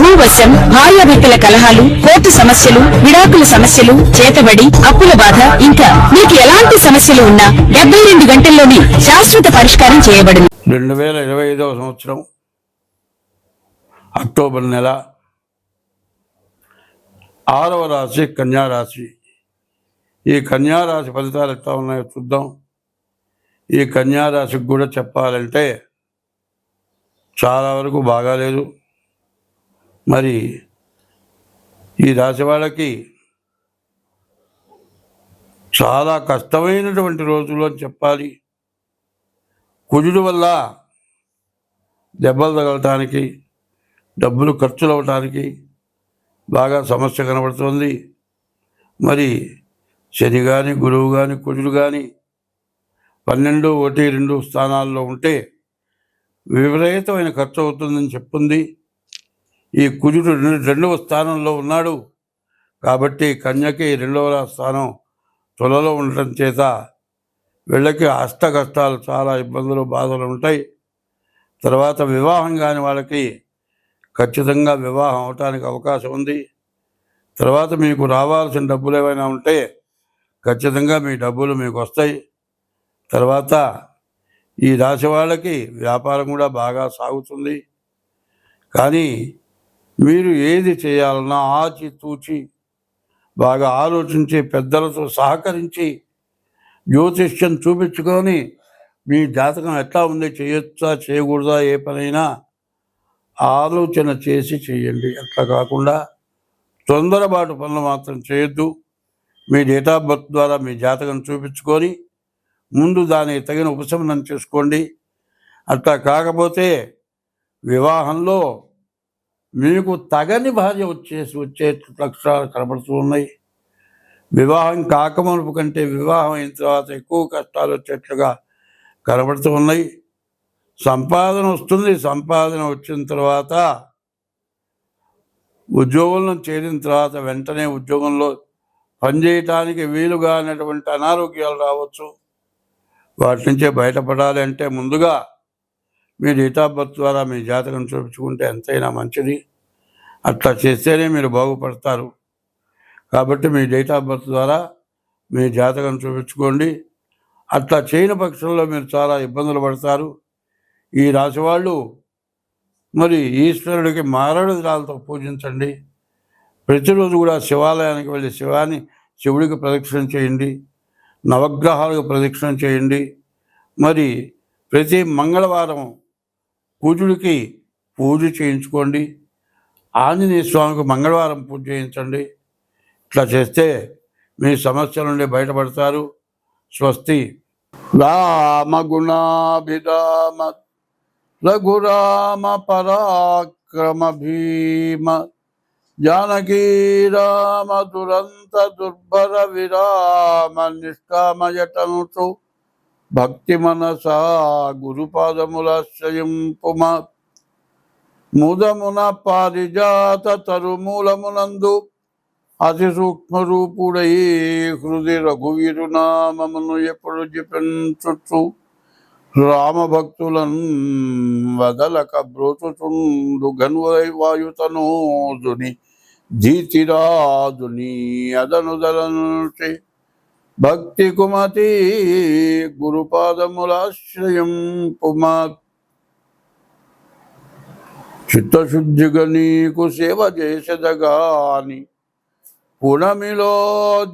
భూవశం భార్యాభర్తల కలహాలు కోర్టు సమస్యలు విడాకుల సమస్యలు చేతబడి అప్పుల బాధ ఇంకా మీకు ఎలాంటి సమస్యలు ఉన్నా డెబ్బై రెండు గంటల్లోనే శాశ్వత పరిష్కారం చేయబడింది. రెండు వేల ఇరవై ఐదవ సంవత్సరం అక్టోబర్ నెల ఆరవ రాశి కన్యారాశి ఈ కన్యారాశి ఫలితాలు ఎట్లా ఉన్నాయో చూద్దాం. ఈ కన్యారాశికి కూడా చెప్పాలంటే చాలా వరకు బాగాలేదు. మరి ఈ రాశి వాళ్ళకి చాలా కష్టమైనటువంటి రోజులు అని చెప్పాలి. కుజుడు వల్ల దెబ్బలు తగలటానికి డబ్బులు ఖర్చులు అవటానికి బాగా సమస్య కనబడుతుంది. మరి శని కానీ గురువు కానీ కుజుడు కానీ పన్నెండు ఒకటి రెండు స్థానాల్లో ఉంటే విపరీతమైన ఖర్చు అవుతుందని చెప్పింది. ఈ కుజుడు రెండు రెండవ స్థానంలో ఉన్నాడు. కాబట్టి కన్యకి రెండవ స్థానం తులలో ఉండటం చేత వీళ్ళకి అష్ట కష్టాలు చాలా ఇబ్బందులు బాధలు ఉంటాయి. తర్వాత వివాహం కాని వాళ్ళకి ఖచ్చితంగా వివాహం అవటానికి అవకాశం ఉంది. తర్వాత మీకు రావాల్సిన డబ్బులు ఏమైనా ఉంటే ఖచ్చితంగా మీ డబ్బులు మీకు వస్తాయి. తర్వాత ఈ రాశి వాళ్ళకి వ్యాపారం కూడా బాగా సాగుతుంది. కానీ మీరు ఏది చేయాలన్నా ఆచి తూచి బాగా ఆలోచించి పెద్దలతో సహకరించి జ్యోతిష్యం చూపించుకొని మీ జాతకం ఎట్లా ఉంది చేయొచ్చా చేయకూడదా ఏ పనైనా ఆలోచన చేసి చేయండి. అట్లా కాకుండా తొందరపాటు పనులు మాత్రం చేయొద్దు. మీ డేట్ ఆఫ్ బర్త్ ద్వారా మీ జాతకం చూపించుకొని ముందు దానికి తగిన ఉపశమనం చేసుకోండి. అట్లా కాకపోతే వివాహంలో మీకు తగని భార్య వచ్చేసి వచ్చే లక్షణాలు కనబడుతూ ఉన్నాయి. వివాహం కాకమునుపు కంటే వివాహం అయిన తర్వాత ఎక్కువ కష్టాలు వచ్చేట్లుగా కనబడుతూ ఉన్నాయి. సంపాదన వస్తుంది. సంపాదన వచ్చిన తర్వాత ఉద్యోగంలో చేరిన తర్వాత వెంటనే ఉద్యోగంలో పనిచేయటానికి వీలుగా అనేటువంటి అనారోగ్యాలు రావచ్చు. వాటి నుంచే బయటపడాలి అంటే ముందుగా మీ డేట్ ఆఫ్ బర్త్ ద్వారా మీ జాతకం చూపించుకుంటే ఎంతైనా మంచిది. అట్లా చేస్తేనే మీరు బాగుపడతారు. కాబట్టి మీ డేట్ ఆఫ్ బర్త్ ద్వారా మీ జాతకం చూపించుకోండి. అట్లా చేయని పక్షంలో మీరు చాలా ఇబ్బందులు పడతారు. ఈ రాశి వాళ్ళు మరి ఈశ్వరుడికి రాళ్ళతో పూజించండి. ప్రతిరోజు కూడా శివాలయానికి వెళ్ళి శివాన్ని శివుడికి ప్రదక్షిణ చేయండి. నవగ్రహాలకు ప్రదక్షిణ చేయండి. మరి ప్రతి మంగళవారం పూజుడికి పూజ చేయించుకోండి. ఆంజనేయ స్వామికి మంగళవారం పూజ చేయించండి. ఇట్లా చేస్తే మీ సమస్యల నుండి బయటపడతారు. స్వస్తి. రామ గుణాభిరామ రఘురామ పరాక్రమ భీమ జానకీ రామ దురంత దుర్భర విరామ నిష్కామయటనుచు భక్తి మనసా గురుపాదములాశ్రయం పుమ ముదమున పారిజాత తరుమూలమునందు అతి సూక్ష్మ రూపుడై హృది రఘువీరు నామమును ఎప్పుడు జపించుచు రామభక్తులను వదలక బ్రోచుచుండు గన్వై వాయుతనోదుని ధీతిరాదుని అదనుదలనుచి భక్తి కుమతి గురుపాదములాశ్రయం పుమా చిత్తశుద్ధిగా నీకు సేవ చేసెదగాని పునమిలో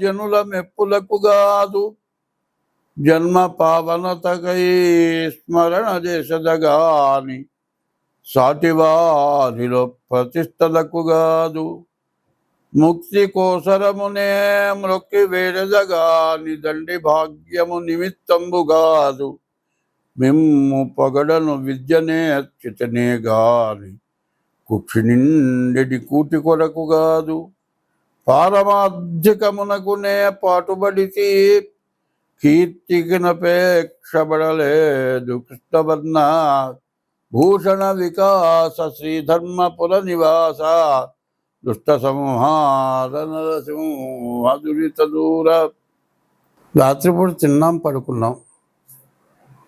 జనుల మెప్పులకు గాదు. జన్మ పావనతకై స్మరణ చేసెదగాని సాటివారిలో ప్రతిష్టలకు గాదు. ముక్తి కోసరమునే మ్రొక్కి వేడెదగాని దండి భాగ్యము నిమిత్తంబు గాదు. మిమ్ము పొగడను విద్యనే అచ్యుతనే గాని కుక్షి నిండి కూటి కొరకు గాదు. పారమార్థికమునకునే పాటుబడితి కీర్తికినపేక్షబడలేదు కృష్ణవర్ణ. భూషణ వికాస శ్రీధర్మపుర నివాస. దుష్ట రాత్రిపూట తిన్నాం పడుకున్నాం.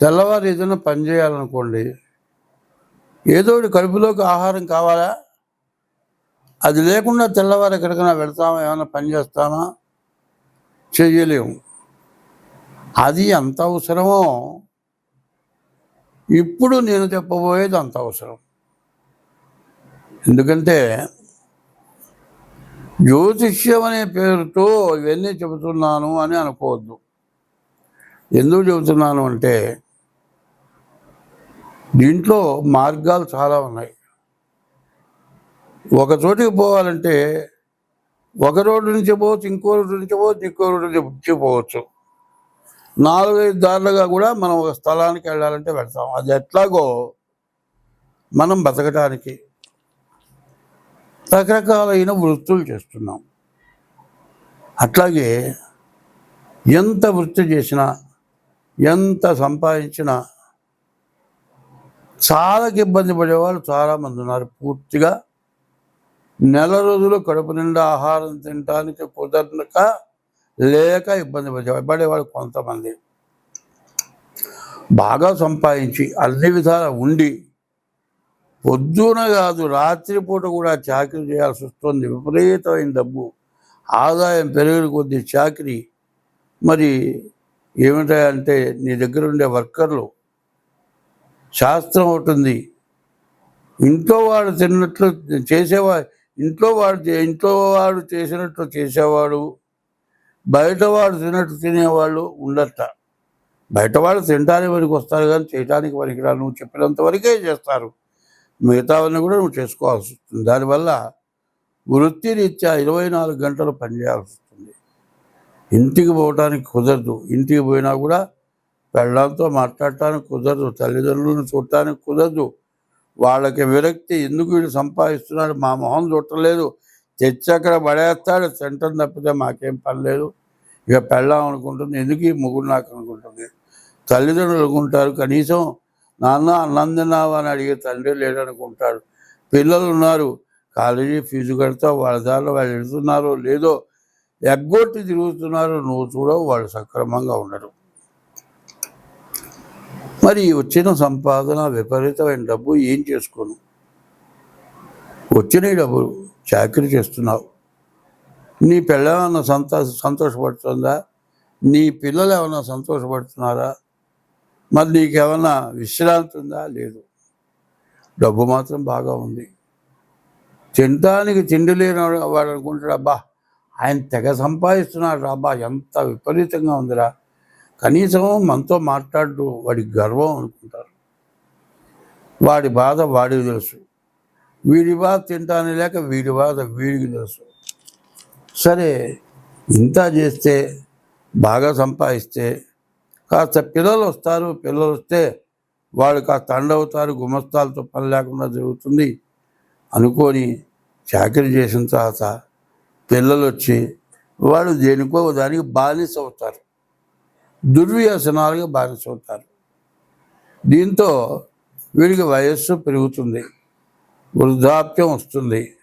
తెల్లవారు ఏదైనా పని చేయాలనుకోండి ఏదో ఒకటి కడుపులోకి ఆహారం కావాలా? అది లేకుండా తెల్లవారు ఎక్కడికైనా వెళ్తామా ఏమైనా పని చేస్తామా? చేయలేము అది ఎంత అవసరమో ఇప్పుడు నేను చెప్పబోయేది అంత అవసరం. ఎందుకంటే జ్యోతిష్యం అనే పేరుతో ఇవన్నీ చెబుతున్నాను అని అనుకోవద్దు. ఎందుకు చెబుతున్నాను అంటే దీంట్లో మార్గాలు చాలా ఉన్నాయి. ఒక చోటికి పోవాలంటే ఒక రోడ్డు నుంచి పోవచ్చు ఇంకో రోడ్డు నుంచి పోవచ్చు ఇంకో రోడ్డు నుంచి పోవచ్చు. నాలుగైదు దారులుగా కూడా మనం ఒక స్థలానికి వెళ్ళాలంటే వెళ్తాం. అది ఎట్లాగో మనం బతకటానికి రకరకాలైన వృత్తులు చేస్తున్నాం. అట్లాగే ఎంత వృత్తి చేసినా ఎంత సంపాదించినా చాలా ఇబ్బంది పడేవాళ్ళు చాలామంది ఉన్నారు. పూర్తిగా నెల రోజులు కడుపు నిండా ఆహారం తినడానికి కుదరక లేక ఇబ్బంది పడేవాళ్ళు పడేవాళ్ళు కొంతమంది. బాగా సంపాదించి అన్ని విధాల ఉండి పొద్దున కాదు రాత్రిపూట కూడా చాకరీ చేయాల్సి వస్తుంది. విపరీతమైన డబ్బు. ఆదాయం పెరిగిన కొద్ది చాకరీ. మరి ఏమిటంటే నీ దగ్గర ఉండే వర్కర్లు. శాస్త్రం ఉంటుంది ఇంట్లో వాడు తిన్నట్లు చేసేవా ఇంట్లో వాడు ఇంట్లో వాడు చేసినట్లు చేసేవాడు. బయట వాడు తిన్నట్టు తినేవాళ్ళు ఉండట. బయట వాళ్ళు తినడానికి వరకు వస్తారు కానీ చేయడానికి వరకు రాదు నువ్వు చెప్పినంత వరకే చేస్తారు. మిగతావన్నీ కూడా నువ్వు చేసుకోవాల్సి వస్తుంది. దానివల్ల వృత్తిరీత్యా ఇరవై నాలుగు గంటలు పనిచేయాల్సి వస్తుంది. ఇంటికి పోవటానికి కుదరదు. ఇంటికి పోయినా కూడా పెళ్ళాంతో మాట్లాడటానికి కుదరదు. తల్లిదండ్రులను చూడటానికి కుదరదు. వాళ్ళకి విరక్తి ఎందుకు వీడు సంపాదిస్తున్నాడు? మా మొహం చుట్టలేదు తెచ్చి అక్కడ పడేస్తాడు. సెంటర్ తప్పితే మాకేం పని లేదు. ఇక పెళ్ళాం అనుకుంటుంది. ఎందుకు ఈ ముగ్గురు నాకు అనుకుంటుంది? తల్లిదండ్రులు అనుకుంటారు కనీసం నాన్న అన్నం తిన్నావా అని అడిగే తండ్రి లేడనుకుంటాడు. పిల్లలు ఉన్నారు. కాలేజీ ఫీజు కడతా వాళ్ళ దారిలో వాళ్ళు వెళ్తున్నారో లేదో ఎగ్గొట్టి తిరుగుతున్నారో. నువ్వు చూడవు వాళ్ళు సక్రమంగా ఉండరు. మరి వచ్చిన సంపాదన విపరీతమైన డబ్బు ఏం చేసుకోను? వచ్చిన ఈ డబ్బులు చాకరీ చేస్తున్నావు. నీ పిల్ల ఏమన్నా సంతోష సంతోషపడుతుందా? నీ పిల్లలు ఏమన్నా సంతోషపడుతున్నారా? మరి నీకేమన్నా విశ్రాంతి ఉందా? లేదు. డబ్బు మాత్రం బాగా ఉంది. తినడానికి తిండి లేని వాడు- వాడు అనుకుంటాడు అబ్బా ఆయన తెగ సంపాదిస్తున్నాడు అబ్బా ఎంత విపరీతంగా ఉందిరా. కనీసం మనతో మాట్లాడు వాడి గర్వం అనుకుంటారు. వాడి బాధ వాడికి తెలుసు. వీడి బాధ తింటానే లేక వీడి బాధ వీడికి తెలుసు. సరే ఇంత చేస్తే బాగా సంపాదిస్తే కాస్త పిల్లలు వస్తారు పిల్లలు వస్తే వాళ్ళు కాస్త అండవుతారు గుమస్తాలతో పని లేకుండా జరుగుతుంది అనుకొని చాకరీ చేసిన తర్వాత పిల్లలు వచ్చి వాళ్ళు దేనికో దానికి బానిస అవుతారు. దుర్వ్యసనాలుగా బానిస అవుతారు. దీంతో వీడికి వయస్సు పెరుగుతుంది వృద్ధాప్యం వస్తుంది.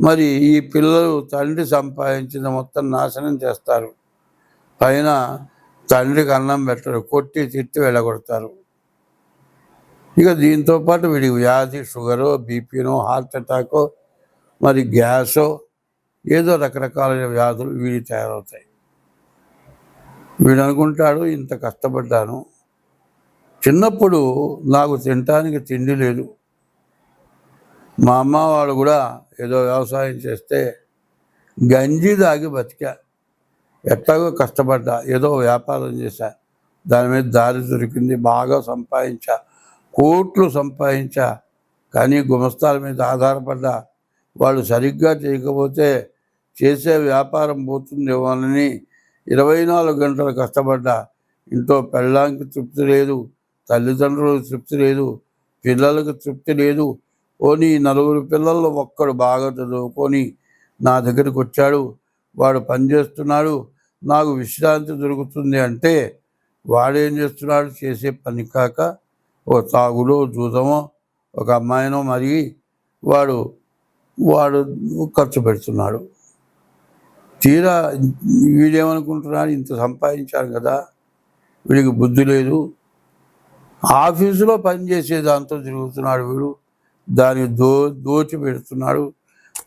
మరి ఈ పిల్లలు తండ్రి సంపాదించిన మొత్తం నాశనం చేస్తారు. పైన తండ్రికి అన్నం పెట్టరు కొట్టి తిట్టి వెళ్ళగొడతారు. ఇక దీంతో పాటు వీడికి వ్యాధి షుగరు బీపీనో హార్ట్ అటాకో మరి గ్యాసో ఏదో రకరకాలైన వ్యాధులు వీడి తయారవుతాయి. వీడు అనుకుంటాడు ఇంత కష్టపడ్డాను. చిన్నప్పుడు నాకు తినటానికి తిండి లేదు. మా అమ్మ వాళ్ళు కూడా ఏదో వ్యవసాయం చేస్తే గంజి తాగి బతికా. ఎట్లాగో కష్టపడ్డా. ఏదో వ్యాపారం చేశా. దాని మీద దారి దొరికింది. బాగా సంపాదించా. కోట్లు సంపాదించా. కానీ గుమస్తాల మీద ఆధారపడ్డా. వాళ్ళు సరిగ్గా చేయకపోతే చేసే వ్యాపారం పోతుందేమోనని ఇరవై నాలుగు గంటలు కష్టపడ్డా. ఇంట్లో పెళ్ళాంకి తృప్తి లేదు. తల్లిదండ్రులకు తృప్తి లేదు. పిల్లలకు తృప్తి లేదు. పోనీ నలుగురు పిల్లల్లో ఒక్కడు బాగా చదువుకొని నా దగ్గరికి వచ్చాడు. వాడు పని చేస్తున్నాడు. నాకు విశ్రాంతి దొరుకుతుంది అంటే వాడేం చేస్తున్నాడు? చేసే పని కాక ఓ తాగులో జూదమో ఒక అమ్మాయినో మరి వాడు వాడు ఖర్చు పెడుతున్నాడు. తీరా వీడేమనుకుంటున్నాడు? ఇంత సంపాదించాడు కదా వీడికి బుద్ధి లేదు. ఆఫీసులో పనిచేసే దాంతో తిరుగుతున్నాడు వీడు. దాన్ని దో దోచి పెడుతున్నాడు.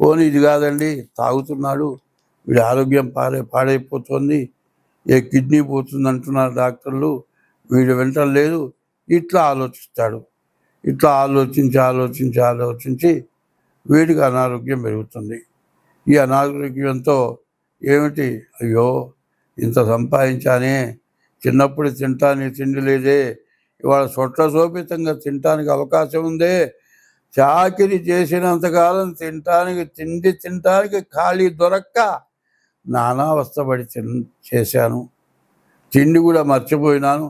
పోనీ ఇది కాదండి తాగుతున్నాడు. వీడి ఆరోగ్యం పాడై పాడైపోతుంది. ఏ కిడ్నీ పోతుంది అంటున్నారు డాక్టర్లు. వీడు వెంటనే లేదు. ఇట్లా ఆలోచిస్తాడు. ఇట్లా ఆలోచించి ఆలోచించి ఆలోచించి వీడికి అనారోగ్యం పెరుగుతుంది. ఈ అనారోగ్యంతో ఏమిటి? అయ్యో ఇంత సంపాదించానే చిన్నప్పుడు తింటానికి తిండి లేదే ఇవాళ సొట్ల శోభితంగా తినటానికి అవకాశం ఉందే చాకిరి చేసినంతకాలం తినటానికి తిండి తినటానికి ఖాళీ దొరక్క. నానావస్థపడి తిన్ చేశాను. తిండి కూడా మర్చిపోయినాను.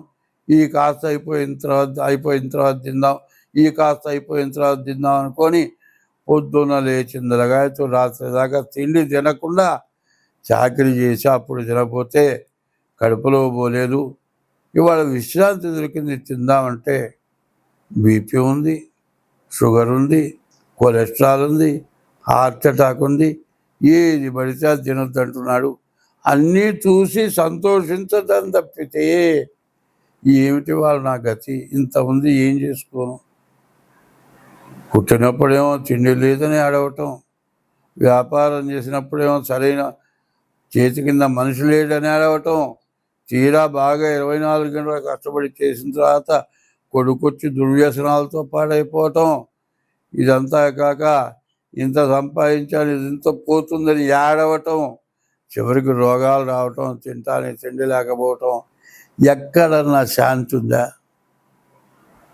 ఈ కాస్త అయిపోయిన తర్వాత అయిపోయిన తర్వాత తిందాం ఈ కాస్త అయిపోయిన తర్వాత తిందాం అనుకొని పొద్దున్న లేచింది లగాయతో రాత్రి దాకా తిండి తినకుండా చాకరీ చేసి అప్పుడు తినకపోతే కడుపులో పోలేదు. ఇవాళ విశ్రాంతి దొరికింది. తిందామంటే బీపీ ఉంది షుగర్ ఉంది కొలెస్ట్రాల్ ఉంది హార్ట్ అటాక్ ఉంది ఏది పడితే అది తినొద్దు అంటున్నాడు. అన్నీ చూసి సంతోషించదని తప్పితే ఏమిటి వాళ్ళు నా గతి? ఇంత ఉంది ఏం చేసుకోను? పుట్టినప్పుడేమో తిండి లేదని అడగటం వ్యాపారం చేసినప్పుడేమో సరైన చేతి కింద మనిషి లేడని అడగటం తీరా బాగా ఇరవై నాలుగు గంటలు కష్టపడి చేసిన తర్వాత కొడుకొచ్చి దుర్వ్యసనాలతో పాడైపోవటం ఇదంతా కాక ఇంత సంపాదించాను ఇది ఇంత పోతుందని ఏడవటం చివరికి రోగాలు రావటం తింటానికి తిండి లేకపోవటం ఎక్కడన్నా శాంతి ఉందా?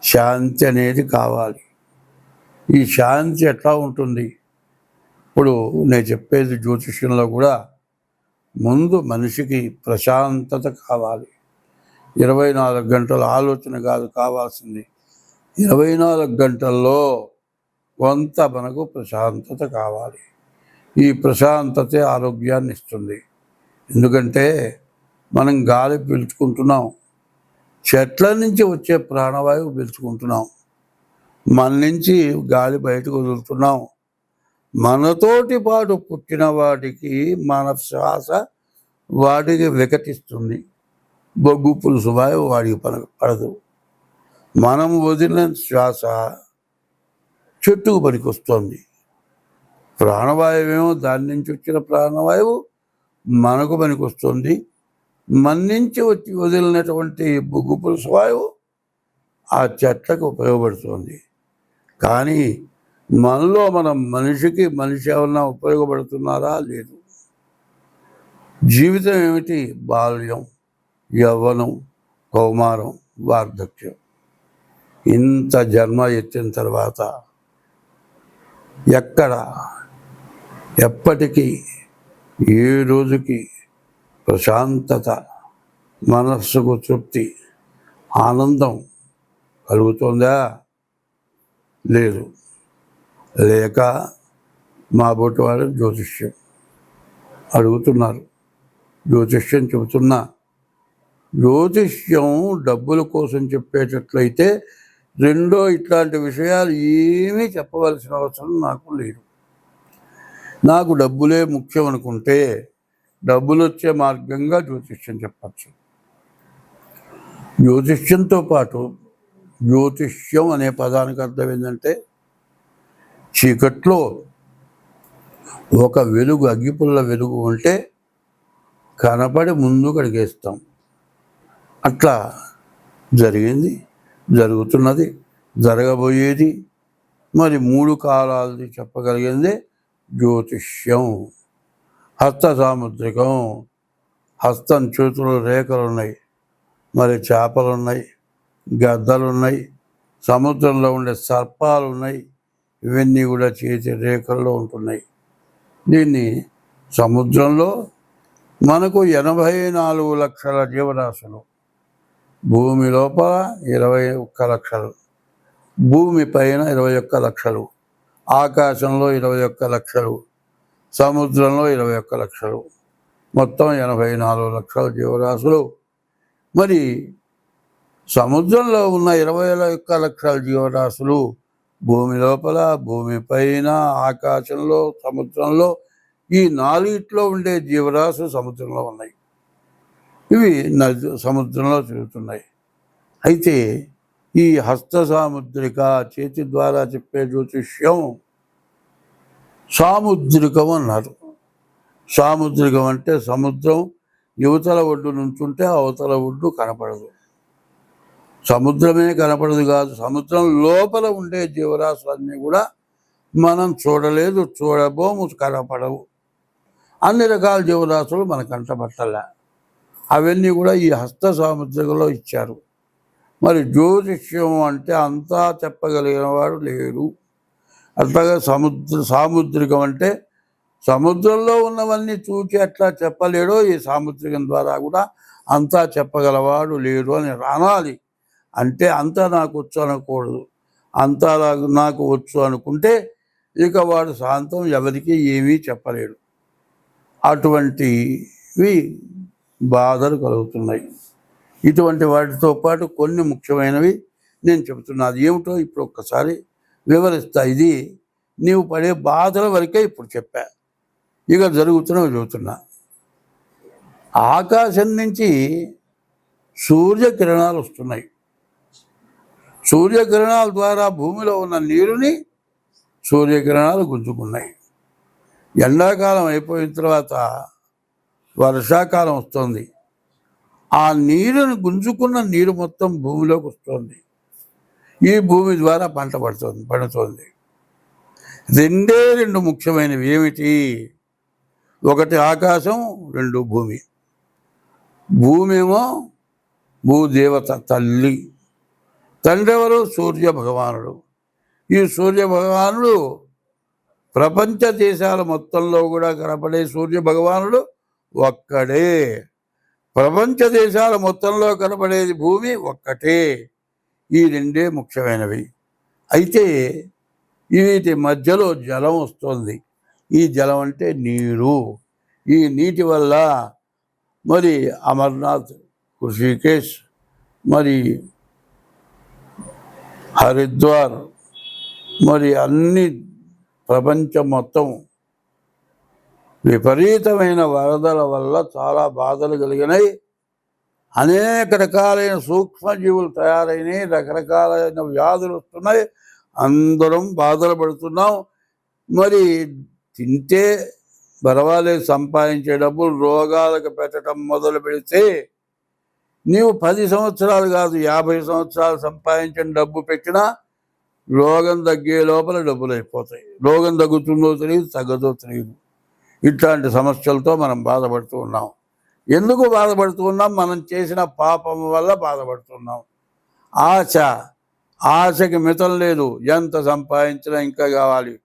శాంతి అనేది కావాలి. ఈ శాంతి ఎట్లా ఉంటుంది? ఇప్పుడు నేను చెప్పేది జ్యోతిష్యంలో కూడా ముందు మనిషికి ప్రశాంతత కావాలి. ఇరవై నాలుగు గంటల ఆలోచన కాదు కావాల్సింది. ఇరవై నాలుగు గంటల్లో కొంత మనకు ప్రశాంతత కావాలి. ఈ ప్రశాంతతే ఆరోగ్యాన్ని ఇస్తుంది ఎందుకంటే మనం గాలి పీల్చుకుంటున్నాం. చెట్ల నుంచి వచ్చే ప్రాణవాయువు పీల్చుకుంటున్నాం. మన నుంచి గాలి బయటకు వదులుతున్నాం. మనతోటి పాటు పుట్టిన వాటికి మన శ్వాస వాటికి వికటిస్తుంది. బొగ్గు పులుసు వాయువు వాడికి పడదు. మనం వదిలిన శ్వాస చెట్టుకు పనికొస్తుంది. ప్రాణవాయువేమో దాని నుంచి వచ్చిన ప్రాణవాయువు మనకు పనికొస్తుంది. మన నుంచి వచ్చి వదిలినటువంటి బొగ్గు పులుసు వాయువు ఆ చెట్లకు ఉపయోగపడుతుంది. కానీ మనలో మనం మనిషికి మనిషి ఏమన్నా ఉపయోగపడుతున్నారా? లేదు. జీవితం ఏమిటి? బాల్యం యవ్వనం కౌమారం వార్ధక్యం. ఇంత జన్మ ఎత్తిన తర్వాత ఎక్కడ ఎప్పటికీ ఏ రోజుకి ప్రశాంతత మనస్సుకు తృప్తి ఆనందం కలుగుతుందా? లేదు. లేక మా బొట్టు జ్యోతిష్యం అడుగుతున్నారు. జ్యోతిష్యం చెబుతున్నా. జ్యోతిష్యం డబ్బుల కోసం చెప్పేటట్లయితే రెండో ఇట్లాంటి విషయాలు ఏమీ చెప్పవలసిన అవసరం నాకు లేదు. నాకు డబ్బులే ముఖ్యం అనుకుంటే డబ్బులు వచ్చే మార్గంగా జ్యోతిష్యం చెప్పచ్చు. జ్యోతిష్యంతో పాటు జ్యోతిష్యం అనే పదానికి అర్థం ఏంటంటే చీకట్లో ఒక వెలుగు అగ్గిపుల్ల వెలుగు ఉంటే కనపడి ముందు కడిగేస్తాం అట్లా జరిగింది. జరుగుతున్నది జరగబోయేది. మరి మూడు కాలాలది చెప్పగలిగింది జ్యోతిష్యం హస్త సాముద్రికం హస్తం చేతులు రేఖలు ఉన్నాయి మరి చేపలు ఉన్నాయి గద్దలు ఉన్నాయి సముద్రంలో ఉండే సర్పాలు ఉన్నాయి ఇవన్నీ కూడా చేతి రేఖల్లో ఉంటున్నాయి. దీన్ని సముద్రంలో మనకు ఎనభై నాలుగు లక్షల జీవరాశులు భూమి లోపల ఇరవై ఒక్క లక్షలు. భూమి పైన ఇరవై ఒక్క లక్షలు. ఆకాశంలో ఇరవై ఒక్క లక్షలు. సముద్రంలో ఇరవై ఒక్క లక్షలు. మొత్తం ఎనభై నాలుగు లక్షల జీవరాశులు. మరి సముద్రంలో ఉన్న ఇరవై ఒక్క లక్షల జీవరాశులు భూమి లోపల భూమి పైన ఆకాశంలో సముద్రంలో ఈ నాలుగిట్లో ఉండే జీవరాశులు సముద్రంలో ఉన్నాయి. ఇవి నది సముద్రంలో తిరుగుతున్నాయి. అయితే ఈ హస్త సాముద్రిక చేతి ద్వారా చెప్పే జ్యోతిష్యం సాముద్రికం అన్నారు. సాముద్రికం అంటే సముద్రం యువతల ఒడ్డు నుంచుంటే అవతల ఒడ్డు కనపడదు. సముద్రమే కనపడదు కాదు సముద్రం లోపల ఉండే జీవరాశులన్నీ కూడా మనం చూడలేదు చూడబోము కనపడవు. అన్ని రకాల జీవరాశులు మన కంటపట్టలే అవన్నీ కూడా ఈ హస్త సాముద్రికలో ఇచ్చారు. మరి జ్యోతిష్యం అంటే అంతా చెప్పగలిగిన వాడు లేరు అట్లాగే సముద్ర సాముద్రికం అంటే సముద్రంలో ఉన్నవన్నీ చూచి ఎట్లా చెప్పలేడో ఈ సాముద్రికం ద్వారా కూడా అంతా చెప్పగలవాడు లేడు అని రానాలి. అంటే అంతా నాకు వచ్చు అనకూడదు. అంతా నాకు- నాకు వచ్చు అనుకుంటే ఇక వాడు శాంతం ఎవరికి ఏమీ చెప్పలేడు. అటువంటివి బాధలు కలుగుతున్నాయి. ఇటువంటి వాటితో పాటు కొన్ని ముఖ్యమైనవి నేను చెబుతున్నాను. ఏమిటో ఇప్పుడు ఒక్కసారి వివరిస్తా. ఇది నీవు పడే బాధల వరకే ఇప్పుడు చెప్పా. ఇక జరుగుతున్నవి చెబుతున్నా ఆకాశం నుంచి సూర్యకిరణాలు వస్తున్నాయి. సూర్యకిరణాల ద్వారా భూమిలో ఉన్న నీరుని సూర్యకిరణాలు గుంజుకున్నాయి. ఎండాకాలం అయిపోయిన తర్వాత వర్షాకాలం వస్తుంది. ఆ నీరును గుంజుకున్న నీరు మొత్తం భూమిలోకి వస్తుంది. ఈ భూమి ద్వారా పంట పడుతుంది పండుతుంది. రెండే రెండు ముఖ్యమైనవి ఏమిటి? ఒకటి ఆకాశం రెండు భూమి. భూమి ఏమో భూదేవత తల్లి. తండ్రి ఎవరు సూర్య భగవానుడు. ఈ సూర్య భగవానుడు ప్రపంచ దేశాల మొత్తంలో కూడా కనపడే సూర్య భగవానుడు. ఒక్కడే. ప్రపంచ దేశాల మొత్తంలో కనపడేది భూమి ఒక్కటే. ఈ రెండే ముఖ్యమైనవి. అయితే వీటి మధ్యలో జలం వస్తుంది. ఈ జలం అంటే నీరు. ఈ నీటి వల్ల మరి అమర్నాథ్ ఋషికేశ్ మరి హరిద్వార్ మరి అన్ని ప్రపంచం మొత్తం విపరీతమైన వరదల వల్ల చాలా బాధలు కలిగినాయి. అనేక రకాలైన సూక్ష్మజీవులు తయారైనాయి రకరకాలైన వ్యాధులు వస్తున్నాయి. అందరం బాధలు పడుతున్నాం. మరి తింటే పర్వాలేదు సంపాదించే డబ్బులు రోగాలకు పెట్టడం మొదలు పెడితే నీవు పది సంవత్సరాలు కాదు యాభై సంవత్సరాలు సంపాదించిన డబ్బు పెట్టినా రోగం తగ్గే లోపల డబ్బులు అయిపోతాయి. రోగం తగ్గుతుందో తెలియదు తగ్గదో తెలియదు. ఇట్లాంటి సమస్యలతో మనం బాధపడుతూ ఉన్నాం. ఎందుకు బాధపడుతూ ఉన్నాం? మనం చేసిన పాపం వల్ల బాధపడుతున్నాం. ఆశ ఆశకి మితం లేదు. ఎంత సంపాదించినా ఇంకా కావాలి.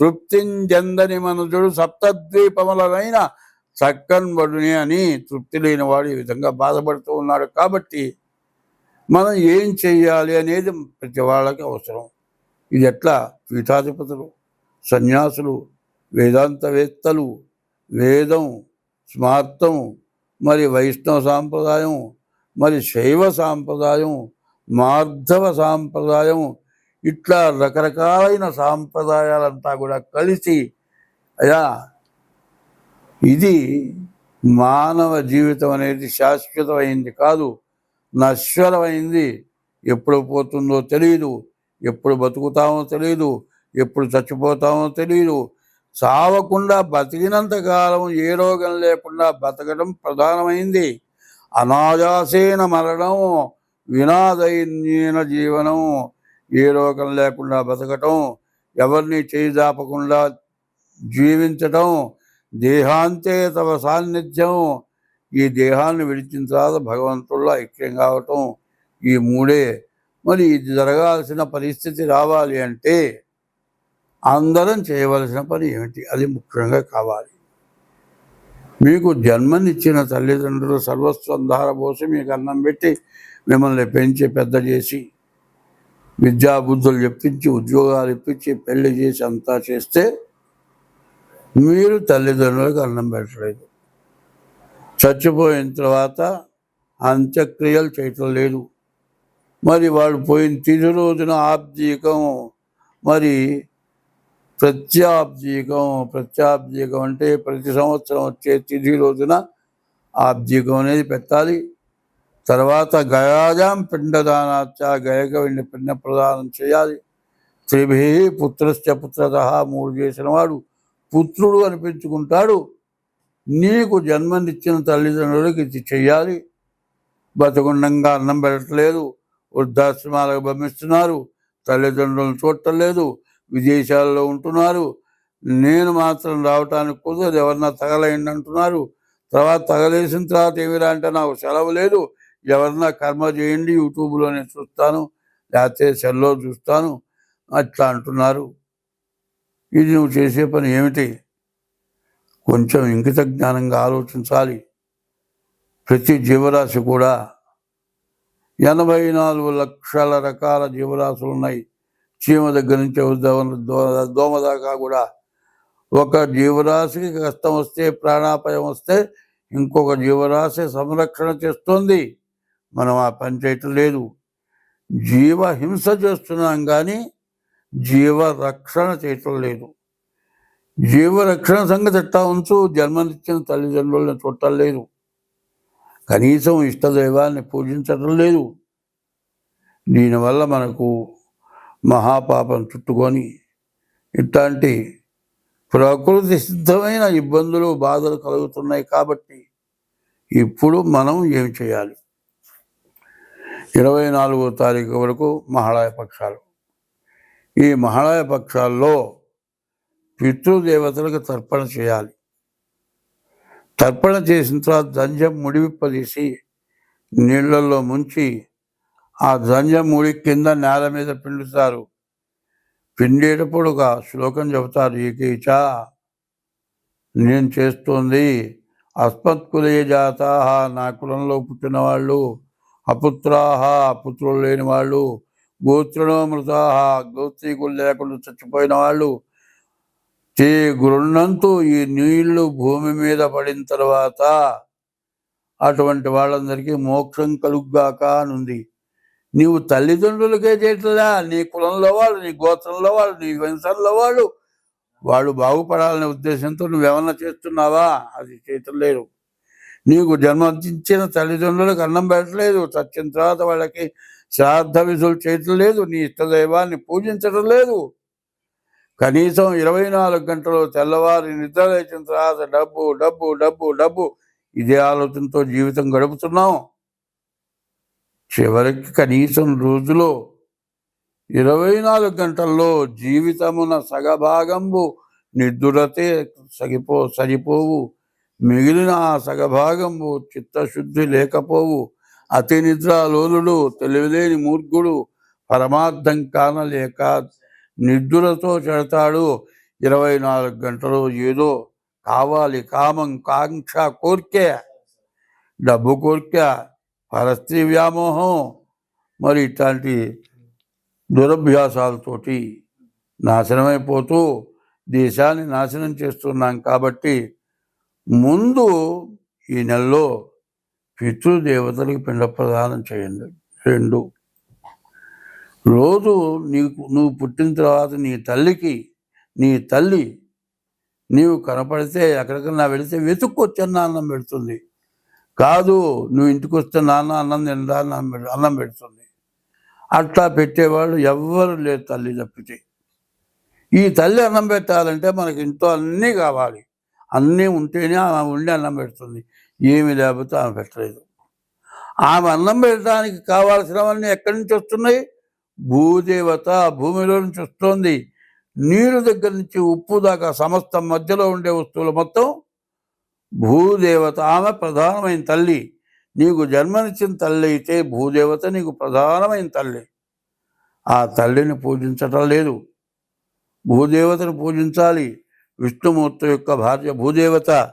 తృప్తింజందని మనుజుడు సప్తద్వీపములైన చక్కన్వడుని అని తృప్తి లేనివాడు ఈ విధంగా బాధపడుతూ ఉన్నాడు. కాబట్టి మనం ఏం చెయ్యాలి అనేది ప్రతి వాళ్ళకి అవసరం. ఇది ఎట్లా? పీఠాధిపతులు సన్యాసులు వేదాంతవేత్తలు వేదం స్మార్థం మరి వైష్ణవ సాంప్రదాయం మరి శైవ సాంప్రదాయం మార్ధవ సాంప్రదాయం ఇట్లా రకరకాలైన సాంప్రదాయాలంతా కూడా కలిసి అయా ఇది మానవ జీవితం అనేది శాశ్వతమైంది కాదు నశ్వరమైంది. ఎప్పుడు పోతుందో తెలియదు ఎప్పుడు బతుకుతామో తెలియదు ఎప్పుడు చచ్చిపోతామో తెలియదు చావకుండా బతికినంత కాలం ఏ రోగం లేకుండా బతకడం ప్రధానమైంది. అనాయాసేన మరణం వినాదైన్యన జీవనం. ఏ రోగం లేకుండా బతకటం ఎవరిని చేయిజాపకుండా జీవించటం దేహాంతే తమ సాన్నిధ్యం. ఈ దేహాన్ని విడిచిన తర్వాత భగవంతుల్లో ఐక్యం కావటం ఈ మూడే. మరి ఇది జరగాల్సిన పరిస్థితి రావాలి అంటే అందరం చేయవలసిన పని ఏమిటి? అది ముఖ్యంగా కావాలి. మీకు జన్మనిచ్చిన తల్లిదండ్రులు సర్వస్వం ధారపోసి మీకు అన్నం పెట్టి మిమ్మల్ని పెంచి పెద్ద చేసి విద్యాబుద్ధులు చెప్పించి ఉద్యోగాలు ఇప్పించి పెళ్ళి చేసి అంతా చేస్తే మీరు తల్లిదండ్రులకు అన్నం పెట్టలేదు. చచ్చిపోయిన తర్వాత అంత్యక్రియలు చేయటం లేదు. మరి వాడు పోయిన తిది రోజున ఆబ్జీకం మరి ప్రత్యాబ్జీకం ప్రత్యాబ్జీకం అంటే ప్రతి సంవత్సరం వచ్చే తిథి రోజున ఆబ్జీకం అనేది పెట్టాలి. తర్వాత గయాజాం పిండదానాచ గయక పిండ ప్రదానం చేయాలి. త్రిభి పుత్రశ్చ పుత్రత మూడు చేసిన వాడు పుత్రుడు అనిపించుకుంటాడు. నీకు జన్మనిచ్చిన తల్లిదండ్రులకు ఇది చెయ్యాలి. బతుకుండంగా అన్నం పెట్టట్లేదు. వృద్ధాశ్రమాలకు పంపిస్తున్నారు. తల్లిదండ్రులను చూడటం లేదు విదేశాల్లో ఉంటున్నారు. నేను మాత్రం రావటానికి కుదరదు. ఎవరన్నా తగలయండి అంటున్నారు. తర్వాత తగలేసిన తర్వాత ఏమిరా అంటే నాకు సెలవు లేదు. ఎవరన్నా కర్మ చేయండి. యూట్యూబ్లోనే చూస్తాను. లేకపోతే సెల్లో చూస్తాను. అట్లా అంటున్నారు. ఇది నువ్వు చేసే పని ఏమిటి? కొంచెం ఇంకిత జ్ఞానంగా ఆలోచించాలి. ప్రతి జీవరాశి కూడా ఎనభై నాలుగు లక్షల రకాల జీవరాశులు ఉన్నాయి చీమ దగ్గర నుంచి దోమ దో- దోమ దాకా కూడా ఒక జీవరాశికి కష్టం వస్తే ప్రాణాపాయం వస్తే ఇంకొక జీవరాశి సంరక్షణ చేస్తుంది. మనం ఆ పని చేయటం లేదు. జీవ హింస చేస్తున్నాం కానీ జీవ రక్షణ చేయటం లేదు. జీవ రక్షణ సంగతి ఎట్టా ఉంచు? జన్మనిచ్చిన తల్లిదండ్రులను చూడటం లేదు. కనీసం ఇష్టదైవాన్ని పూజించటం లేదు. దీనివల్ల మనకు మహాపాపం చుట్టుకొని ఇట్లాంటి ప్రకృతి సిద్ధమైన ఇబ్బందులు బాధలు కలుగుతున్నాయి కాబట్టి ఇప్పుడు మనం ఏం చేయాలి? ఇరవై నాలుగో తారీఖు వరకు మహాళయ పక్షాలు. ఈ మహాళయ పక్షాల్లో పితృదేవతలకు తర్పణ చేయాలి. తర్పణ చేసిన తర్వాత దంజం ముడివిప్పదీసి నీళ్ళల్లో ముంచి ఆ దంజం ముడి కింద నేల మీద పిండుతారు. పిండేటప్పుడు ఒక శ్లోకం చెబుతారు ఏకీచ నేను చేస్తుంది అస్మత్కులే జాత నా కులంలో పుట్టిన వాళ్ళు అపుత్రాహ పుత్రులు లేని వాళ్ళు గోత్రణోమృతాహ గోత్రీకులు లేకుండా చచ్చిపోయిన వాళ్ళు తే గృహంతో ఈ నీళ్ళు భూమి మీద పడిన తర్వాత అటువంటి వాళ్ళందరికీ మోక్షం కలుగ్గాక అనుంది. ఉంది నీవు తల్లిదండ్రులకే చేయట్లా నీ కులంలో వాళ్ళు నీ గోత్రంలో వాళ్ళు నీ వంశంలో వాళ్ళు వాళ్ళు బాగుపడాలనే ఉద్దేశంతో నువ్వేమన్నా చేస్తున్నావా? అది చేయటం లేదు నీకు జన్మనిచ్చిన తల్లిదండ్రులకు అన్నం పెట్టలేదు. చచ్చిన తర్వాత వాళ్ళకి శ్రాద్ధ విధులు చేయటం లేదు. నీ ఇష్టదైవాన్ని పూజించడం లేదు. కనీసం ఇరవై నాలుగు గంటలు తెల్లవారి నిద్ర లేచిన తర్వాత డబ్బు డబ్బు డబ్బు డబ్బు ఇదే ఆలోచనతో జీవితం గడుపుతున్నాం చివరికి కనీసం రోజులో ఇరవై నాలుగు గంటల్లో జీవితమున సగభాగంబు నిద్దురతే సగిపో సరిపోవు. మిగిలిన ఆ సగభాగంబు చిత్తశుద్ధి లేకపోవు. అతి నిద్రాలోలుడు తెలివిలేని మూర్ఖుడు పరమార్థం కానలేక నిద్దులతో చెడతాడు. ఇరవై నాలుగు గంటలు ఏదో కావాలి కామం కాంక్ష కోరికే. డబ్బు కోరిక. పరస్త్రీ వ్యామోహం మరి ఇట్లాంటి దురభ్యాసాలతోటి నాశనమైపోతూ దేశాన్ని నాశనం చేస్తున్నాం కాబట్టి ముందు ఈ నెలలో పితృదేవతలకు పిండ ప్రదానం చేయండి. రెండు రోజు నీకు నువ్వు పుట్టిన తర్వాత నీ తల్లికి నీ తల్లి నీవు కనపడితే ఎక్కడికన్నా వెళితే వెతుక్కొచ్చన్న అన్నం పెడుతుంది. కాదు నువ్వు ఇంటికి వస్తే నాన్న అన్నం తిండా అన్నం అన్నం పెడుతుంది. అట్లా పెట్టేవాళ్ళు ఎవ్వరు లేరు తల్లి తప్పితే. ఈ తల్లి అన్నం పెట్టాలంటే మనకి ఇంట్లో అన్నీ కావాలి. అన్నీ ఉంటేనే ఆమె ఉండి అన్నం పెడుతుంది. ఏమి లేకపోతే ఆమె పెట్టలేదు. ఆమె అన్నం పెట్టడానికి కావాల్సినవన్నీ ఎక్కడి నుంచి వస్తున్నాయి? భూదేవత భూమిలో నుంచి వస్తుంది. నీరు దగ్గర నుంచి ఉప్పు దాకా సమస్తం మధ్యలో ఉండే వస్తువులు మొత్తం భూదేవత ఆమె ప్రధానమైన తల్లి. నీకు జన్మనిచ్చిన తల్లి అయితే భూదేవత నీకు ప్రధానమైన తల్లి. ఆ తల్లిని పూజించటం లేదు. భూదేవతను పూజించాలి. విష్ణుమూర్తి యొక్క భార్య భూదేవత.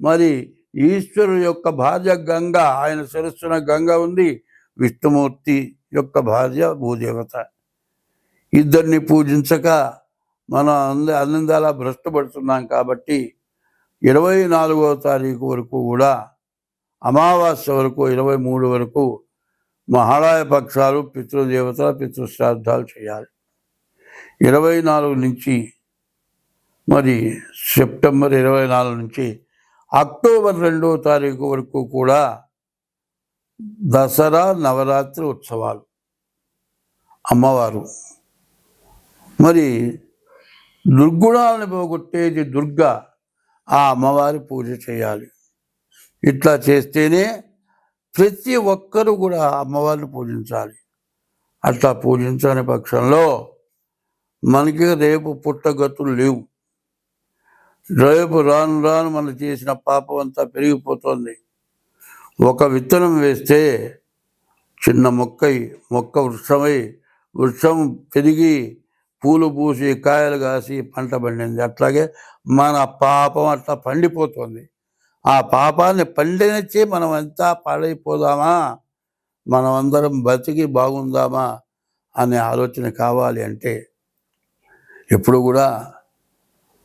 మరి ఈశ్వరుడు యొక్క భార్య గంగ ఆయన శిరస్సున గంగ ఉంది. విష్ణుమూర్తి యొక్క భార్య భూదేవత. ఇద్దరిని పూజించక మనం అంద అందాల భ్రష్టపడుతున్నాం కాబట్టి ఇరవై నాలుగవ తారీఖు వరకు కూడా అమావాస్య వరకు ఇరవై మూడు వరకు మహాళాయ పక్షాలు పితృదేవతల పితృశ్రాద్ధాలు చేయాలి. ఇరవై నాలుగు నుంచి మరి సెప్టెంబర్ ఇరవై నాలుగు నుంచి అక్టోబర్ రెండవ తారీఖు వరకు కూడా దసరా నవరాత్రి ఉత్సవాలు. అమ్మవారు. మరి దుర్గుణాలను పోగొట్టేది దుర్గ. ఆ అమ్మవారి పూజ చేయాలి. ఇట్లా చేస్తేనే ప్రతి ఒక్కరూ కూడా అమ్మవారిని పూజించాలి. అట్లా పూజించని పక్షంలో మనకి రేపు పుట్టగతులు లేవు. రేపు రాను రాను మనం చేసిన పాపం అంతా పెరిగిపోతుంది. ఒక విత్తనం వేస్తే చిన్న మొక్కై మొక్క వృక్షమై వృక్షం పెరిగి పూలు పూసి కాయలు కాసి పంట పండింది. అట్లాగే మన పాపం అట్లా పండిపోతుంది. ఆ పాపాన్ని పండినచ్చి మనం అంతా పాడైపోదామా? మనం అందరం బతికి బాగుందామా? అనే ఆలోచన కావాలి అంటే ఎప్పుడు కూడా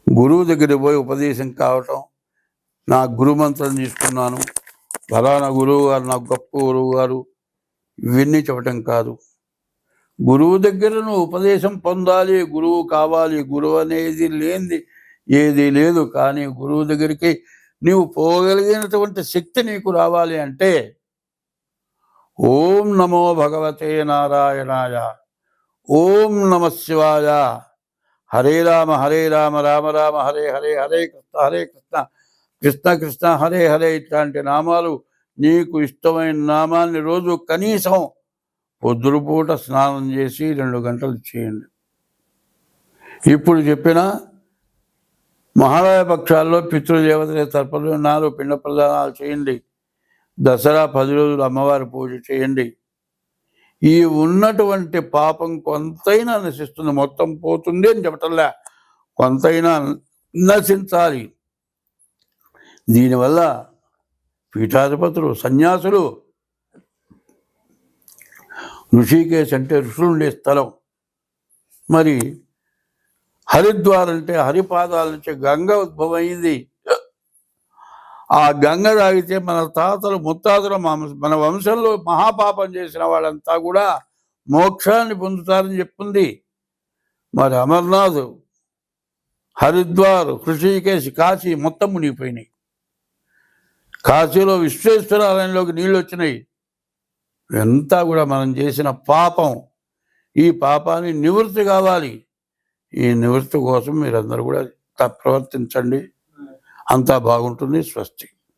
గురువు దగ్గరికి పోయి ఉపదేశం కావటం నా గురుమంత్రం తీసుకున్నాను. ఫలానా గురువు గారు నాకు గొప్ప గురువు గారు ఇవన్నీ చెప్పటం కాదు. గురువు దగ్గర నువ్వు ఉపదేశం పొందాలి గురువు కావాలి గురువు అనేది లేనిది ఏది లేదు. కానీ గురువు దగ్గరికి నీవు పోగలిగినటువంటి శక్తి నీకు రావాలి అంటే ఓం నమో భగవతే నారాయణాయ ఓం నమ శివాయ. హరే రామ హరే రామ రామ రామ హరే హరే హరే కృష్ణ హరే కృష్ణ కృష్ణ కృష్ణ హరే హరే ఇట్లాంటి నామాలు నీకు ఇష్టమైన నామాన్ని రోజు కనీసం పొద్దురుపూట స్నానం చేసి రెండు గంటలు చేయండి. ఇప్పుడు చెప్పిన మహాలయ పక్షాల్లో పితృదేవతల తర్పణాలు పిండ ప్రదానాలు చేయండి. దసరా పది రోజులు అమ్మవారి పూజ చేయండి. ఈ ఉన్నటువంటి పాపం కొంతైనా నశిస్తుంది. మొత్తం పోతుంది అని చెప్పటంలే కొంతైనా నశించాలి. దీనివల్ల పీఠాధిపతులు సన్యాసులు ఋషికేశ్ అంటే ఋషులు ఉండే స్థలం. మరి హరిద్వార్ అంటే హరిపాదాల నుంచి గంగ ఉద్భవమైంది. ఆ గంగ తాగితే మన తాతలు ముత్తాతలు మన వంశంలో మహాపాపం చేసిన వాళ్ళంతా కూడా మోక్షాన్ని పొందుతారని చెప్పింది. మరి అమర్నాథ్ హరిద్వార్ హృషికేశ్ కాశీ మొత్తం మునిగిపోయినాయి. కాశీలో విశ్వేశ్వరాలయంలోకి నీళ్ళు వచ్చినాయి. ఎంత కూడా మనం చేసిన పాపం. ఈ పాపాన్ని నివృత్తి కావాలి. ఈ నివృత్తి కోసం మీరందరూ కూడా త- ప్రవర్తించండి. అంతా బాగుంటుంది. స్వస్తి.